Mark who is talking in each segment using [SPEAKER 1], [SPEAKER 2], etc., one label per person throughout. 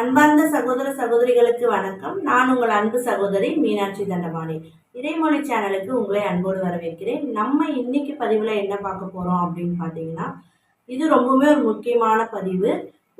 [SPEAKER 1] அன்பார்ந்த சகோதர சகோதரிகளுக்கு வணக்கம். நான் உங்கள் அன்பு சகோதரி மீனாட்சி தண்டபாணி. இறைமொழி சேனலுக்கு உங்களை அன்போடு வரவேற்கிறேன். நம்ம இன்னைக்கு பதிவில் என்ன பார்க்க போகிறோம் அப்படின்னு பார்த்தீங்கன்னா இது ரொம்பவுமே ஒரு முக்கியமான பதிவு.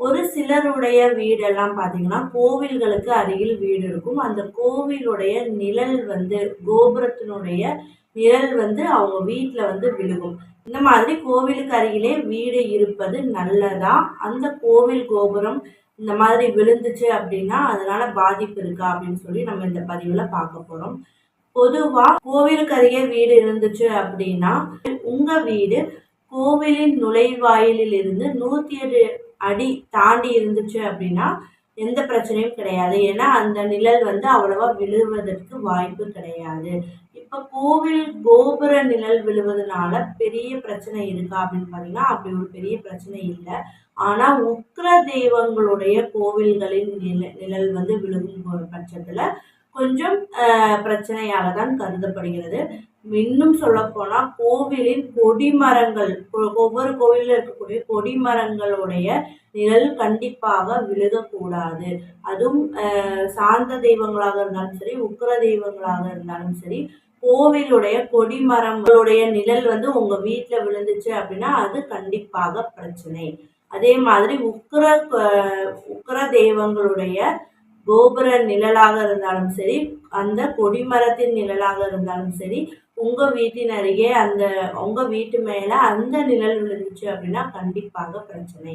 [SPEAKER 1] ஒரு சிலருடைய வீடெல்லாம் பார்த்தீங்கன்னா கோவில்களுக்கு அருகில் வீடு இருக்கும். அந்த கோவிலுடைய நிழல் வந்து கோபுரத்தினுடைய நிழல் வந்து அவங்க வீட்டில் வந்து விழுகும். இந்த மாதிரி கோவிலுக்கு அருகிலே வீடு இருப்பது நல்லதா? அந்த கோவில் கோபுரம் இந்த மாதிரி விழுந்துச்சு அப்படின்னா அதனால பாதிப்பு இருக்கா அப்படின்னு சொல்லி நம்ம இந்த பதிவில் பார்க்க போகிறோம் பொதுவாக கோவிலுக்கு அருகே வீடு இருந்துச்சு அப்படின்னா உங்கள் வீடு கோவிலின் நுழைவாயிலில் இருந்து நூற்றி எட்டு அடி தாண்டி இருந்துச்சு அப்படின்னா எந்த பிரச்சனையும் கிடையாது. ஏன்னா அந்த நிழல் வந்து அவ்வளவா விழுவதற்கு வாய்ப்பு கிடையாது. இப்போ கோவில் கோபுர நிழல் விழுவதனால பெரிய பிரச்சனை இருக்கா அப்படின்னு பார்த்தீங்கன்னா அப்படி ஒரு பெரிய பிரச்சனை இல்லை. ஆனால் உக்ர தெய்வங்களுடைய கோவில்களின் நில நிழல் வந்து விழுகும் பட்சத்தில் கொஞ்சம் பிரச்சனையாக தான் கருதப்படுகிறது. இன்னும் சொல்லப்போனால் கோவிலின் கொடிமரங்கள் ஒவ்வொரு கோவிலில் இருக்கக்கூடிய கொடிமரங்களுடைய நிழல் கண்டிப்பாக விழுகக்கூடாது. அதுவும் சாந்த தெய்வங்களாக இருந்தாலும் சரி உக்கர தெய்வங்களாக இருந்தாலும் சரி கோவிலுடைய கொடிமரங்களுடைய நிழல் வந்து உங்கள் வீட்டில் விழுந்துச்சு அப்படின்னா அது கண்டிப்பாக பிரச்சனை. அதே மாதிரி உக்கர உக்கர தெய்வங்களுடைய கோபுர நிழலாக இருந்தாலும் சரி அந்த கொடிமரத்தின் நிழலாக இருந்தாலும் சரி உங்கள் வீட்டின் அருகே அந்த உங்கள் வீட்டு மேலே அந்த நிழல் விழுந்துச்சு அப்படின்னா கண்டிப்பாக பிரச்சனை.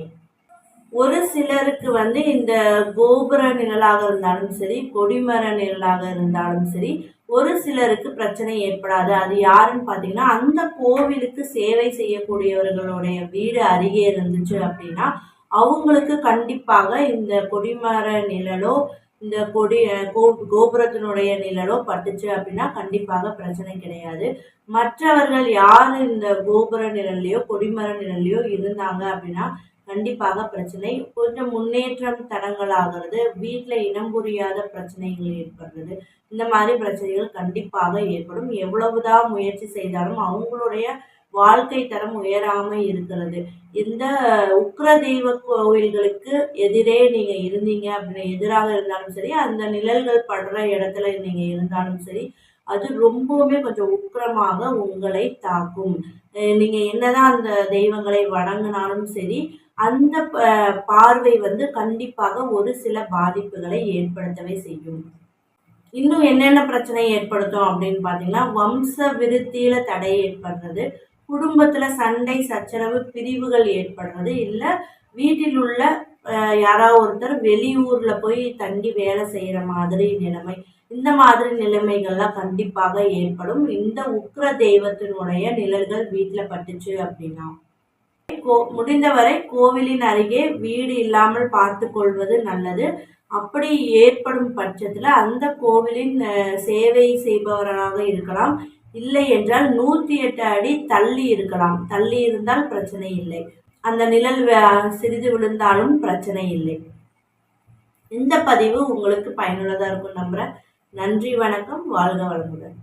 [SPEAKER 1] ஒரு சிலருக்கு வந்து இந்த கோபுர நிழலாக இருந்தாலும் சரி கொடிமர நிழலாக இருந்தாலும் சரி ஒரு சிலருக்கு பிரச்சனை ஏற்படாது. அது யாருன்னு பார்த்தீங்கன்னா அந்த கோவிலுக்கு சேவை செய்யக்கூடியவர்களுடைய வீடு அருகே இருந்துச்சு அப்படின்னா அவங்களுக்கு கண்டிப்பாக இந்த கொடிமர நிழலோ இந்த கொடி கோ கோபுரத்தினுடைய நிழலோ பட்டுச்சு அப்படின்னா கண்டிப்பாக பிரச்சனை கிடையாது. மற்றவர்கள் யார் இந்த கோபுர நிழல்லையோ கொடிமர நிழல்லையோ இருந்தாங்க அப்படின்னா கண்டிப்பாக பிரச்சனை. கொஞ்சம் முன்னேற்றம் தடங்களாகிறது வீட்டில் இனம் புரியாத பிரச்சனைகள் ஏற்படுறது. இந்த மாதிரி பிரச்சனைகள் கண்டிப்பாக ஏற்படும். எவ்வளவுதான் முயற்சி செய்தாலும் அவங்களுடைய வாழ்க்கை தரம் உயராமல் இருக்கிறது. இந்த உக்ர தெய்வ கோவில்களுக்கு எதிரே நீங்கள் இருந்தீங்க அப்படின்னு எதிராக இருந்தாலும் சரி அந்த நிழல்கள் படுற இடத்துல நீங்கள் இருந்தாலும் சரி அது ரொம்பவுமே கொஞ்சம் உக்கிரமாக உங்களை தாக்கும். நீங்கள் என்னதான் அந்த தெய்வங்களை வணங்கினாலும் சரி அந்த பார்வை வந்து கண்டிப்பாக ஒரு சில பாதிப்புகளை ஏற்படுத்தவே செய்யும். இன்னும் என்னென்ன பிரச்சனை ஏற்படுத்தும் அப்படின்னு பார்த்தீங்கன்னா வம்ச விருத்தியில் தடை ஏற்படுறது குடும்பத்தில் சண்டை சச்சரவு பிரிவுகள் ஏற்படுறது இல்லை. வீட்டில் உள்ள யாராவது ஒருத்தர் வெளியூரில் போய் தங்கி வேலை செய்கிற மாதிரி நிலைமை. இந்த மாதிரி நிலைமைகள்லாம் கண்டிப்பாக ஏற்படும். இந்த உக்ர தெய்வத்தினுடைய நிழல்கள் வீட்டில் பட்டுச்சு அப்படின்னா. கோ முடிந்தவரை கோவிலின் அருகே வீடு இல்லாமல் பார்த்து கொள்வது நல்லது. அப்படி ஏற்படும் பட்சத்தில் அந்த கோவிலின் சேவை செய்பவராக இருக்கலாம். இல்லை என்றால் நூற்றி எட்டு அடி தள்ளி இருக்கலாம். தள்ளி இருந்தால் பிரச்சனை இல்லை. அந்த நிழல் சிறிது விழுந்தாலும் பிரச்சனை இல்லை. இந்த பதிவு உங்களுக்கு பயனுள்ளதாக இருக்கும் நம்புகிறேன் நன்றி வணக்கம். வாழ்க வளமுடன்.